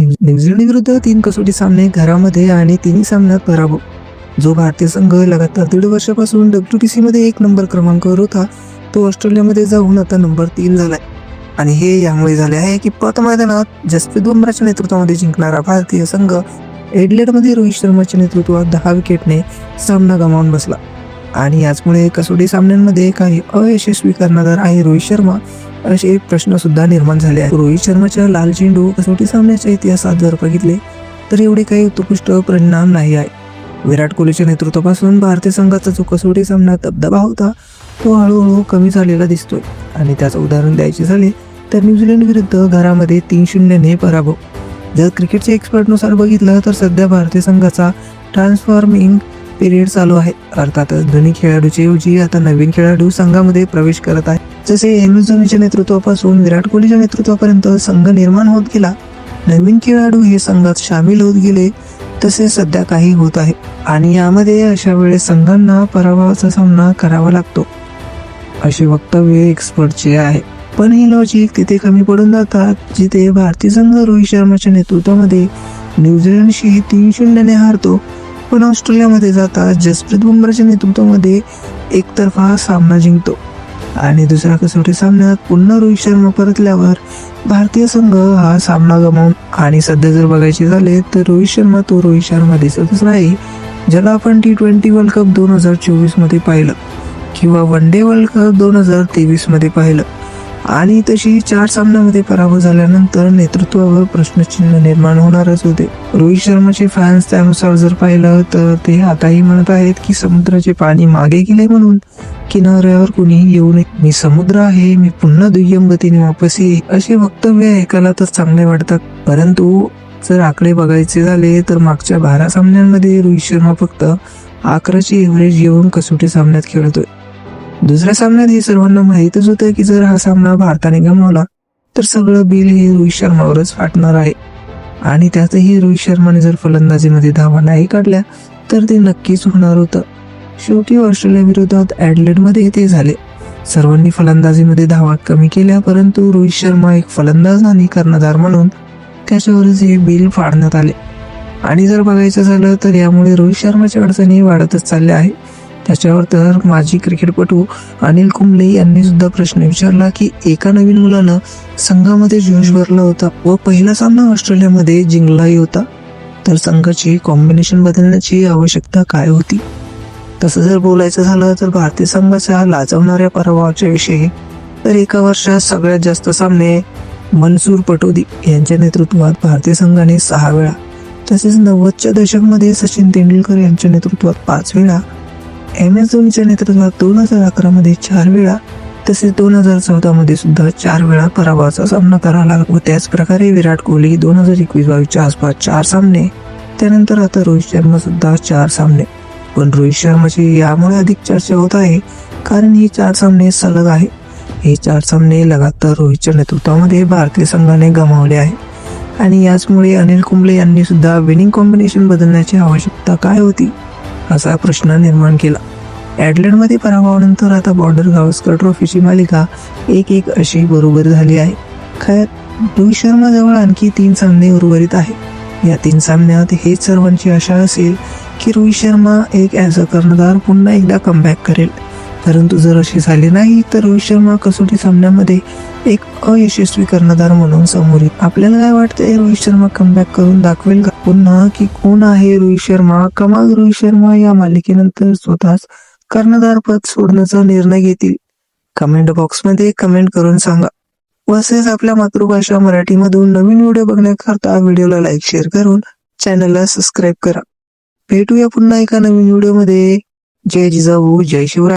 New Zealand विरुद्ध तीन कसोटी सामने घरामध्ये आणि तिन्ही सामन्यात पराभव. जो भारतीय संघ लगातार दीड वर्षापासून डब्ल्यू टी सीमध्ये एक नंबर क्रमांकावर होता तो ऑस्ट्रेलियामध्ये जाऊन आता नंबर तीन झालाय. आणि हे यामुळे झाले आहे की पत मैदानात जसप्रीत बुमराच्या नेतृत्वामध्ये जिंकणारा भारतीय संघ एडलेडमध्ये रोहित शर्माच्या नेतृत्वात दहा विकेटने सामना गमावून बसला. आणि याचमुळे कसोटी सामन्यांमध्ये काही अयशस्वी कर्णधार आहे रोहित शर्मा. असे प्रश्न सुद्धा निर्माण झाले आहेत. रोहित शर्माच्या लाल चेंडू कसोटी सामन्याच्या इतिहासात जर बघितले तर एवढे काही उत्कृष्ट परिणाम नाही आहे विराट कोहलीच्या नेतृत्वापासून भारतीय संघाचा जो कसोटी सामना दबदबा होता तो हळूहळू कमी झालेला दिसतोय. आणि त्याचं उदाहरण द्यायचे झाले तर न्यूझीलंड विरुद्ध घरामध्ये तीन शून्यने पराभव. जर क्रिकेटच्या एक्सपर्टनुसार बघितलं तर सध्या भारतीय संघाचा ट्रान्सफॉर्मिंग पिरियड चालू आहे. अर्थातच दोन्ही खेळाडूच्या ऐवजी आता नवीन खेळाडू संघामध्ये प्रवेश करत आहे. जसे एम एस धोनीच्या नेतृत्वापासून विराट कोहलीच्या नेतृत्वापर्यंत संघ निर्माण होत गेला नवीन खेळाडू हे संघात सामील होत गेले तसे सध्या काही होत आहे. आणि यामध्ये अशा वेळेस संघांना पराभवाचा सामना करावा लागतो असे वक्तव्य एक्सपर्टचे आहे. पण ही लॉजिक तिथे कमी पडून जातात जिथे भारतीय संघ रोहित शर्माच्या नेतृत्वामध्ये न्यूझीलंडशी तीन शून्यने हारतो पण ऑस्ट्रेलियामध्ये जाता जसप्रीत बुमराच्या नेतृत्वामध्ये एकतर्फा सामना जिंकतो. आणि दुसऱ्या कसोटी सामन्यात पुन्हा रोहित शर्मा परतल्यावर भारतीय संघ हा सामना गमावून आणि सध्या जर बघायचे झाले तर रोहित शर्मा तो रोहित शर्मा दिसतच नाही ज्याला आपण टी ट्वेंटी वर्ल्ड कप दोन हजार चोवीसमध्ये पाहिलं किंवा वन डे वर्ल्ड कप दोन हजार तेवीसमध्ये पाहिलं. आणि तशी चार सामन्यामध्ये पराभव झाल्यानंतर नेतृत्वावर प्रश्नचिन्ह निर्माण होणारच होते. रोहित शर्माचे फॅन्स त्यानुसार जर पाहिलं तर ते आताही म्हणत आहेत की समुद्राचे पाणी मागे गेले म्हणून किनाऱ्यावर कुणी येऊ नये. मी समुद्र आहे मी पुन्हा दुय्यम गतीने वापस येईल असे वक्तव्य ऐकायला तर चांगले वाटतात. परंतु जर आकडे बघायचे झाले तर मागच्या बारा सामन्यांमध्ये रोहित शर्मा फक्त अकराची एव्हरेज येऊन कसोटी सामन्यात खेळतोय. दुसऱ्या सामन्यात हे सर्वांना माहीतच होतं की जर हा सामना भारताने गमावला तर सगळं बिल हे रोहित शर्मावरच फाटणार आहे. आणि त्यातही रोहित शर्माने जर फलंदाजीमध्ये धावा नाही काढल्या तर ते नक्कीच होणार होतं. शेवटी ऑस्ट्रेलिया विरोधात ॲडलेडमध्ये ते झाले. सर्वांनी फलंदाजीमध्ये धावा कमी केल्या परंतु रोहित शर्मा एक फलंदाज आणि कर्णधार म्हणून त्याच्यावरच हे बिल फाडण्यात आले. आणि जर बघायचं झालं तर यामुळे रोहित शर्माच्या अडचणी वाढतच चालल्या आहे त्याच्यावर तर माजी क्रिकेटपटू अनिल कुंबले यांनी सुद्धा प्रश्न विचारला की एका नवीन मुलानं संघामध्ये जोश भरला होता व पहिला सामना ऑस्ट्रेलियामध्ये जिंकलाही होता तर संघाची कॉम्बिनेशन बदलण्याची आवश्यकता काय होती? तसं जर बोलायचं झालं तर भारतीय संघाच्या लाजवणाऱ्या पराभवाच्या विषयी तर एका वर्षात सगळ्यात जास्त सामने मनसूर पटोदी यांच्या नेतृत्वात भारतीय संघाने सहा वेळा तसेच नव्वदच्या दशकमध्ये सचिन तेंडुलकर यांच्या नेतृत्वात पाच वेळा धोनीच्या नेतृत्वात दोन हजार अकरामध्ये चार वेळा तसेच दोन हजार चौदामध्ये सुद्धा चार वेळा पराभवाचा सामना करावा लागला व त्याच प्रकारे विराट कोहली दोन हजार एकवीस बावीसच्या आसपास चार सामने त्यानंतर आता रोहित शर्मा सुद्धा चार सामने. पण रोहित शर्माची यामुळे अधिक चर्चा होत आहे कारण ही चार सामने सलग आहे. हे चार सामने लगातार रोहितच्या नेतृत्वामध्ये भारतीय संघाने गमावले आहे. आणि याचमुळे अनिल कुंबळे यांनी सुद्धा विनिंग कॉम्बिनेशन बदलण्याची आवश्यकता काय होती असा प्रश्न निर्माण केला. ॲडलेडमध्ये पराभवानंतर आता बॉर्डर गावस्कर ट्रॉफीची मालिका एक एक अशी बरोबर झाली आहे. खैर रोहित शर्मा जवळ आणखी तीन सामने उर्वरित आहे या तीन सामन्यात हेच सर्वांची आशा असेल की रोहित शर्मा एक ॲज अ कर्णधार पुन्हा एकदा कमबॅक करेल. परंतु जर असे झाले नाही तर रोहित शर्मा कसोटी सामन्यामध्ये एक अयशस्वी कर्णधार म्हणून समोर येईल. आपल्याला काय वाटतंय रोहित शर्मा कमबॅक करून दाखवेल का? पुन्हा की कोण आहे रोहित शर्मा? कमाल रोहित शर्मा या मालिकेनंतर स्वतःच कर्णधार पद सोडण्याचा निर्णय घेतील. कमेंट बॉक्समध्ये कमेंट करून सांगा. तसेच आपल्या मातृभाषा मराठीमधून नवीन व्हिडिओ बघण्याकरता व्हिडिओला लाईक शेअर करून चॅनलला सबस्क्राईब करा. भेटूया पुन्हा एका नवीन व्हिडिओमध्ये जय जिजाऊ जय शिवराय.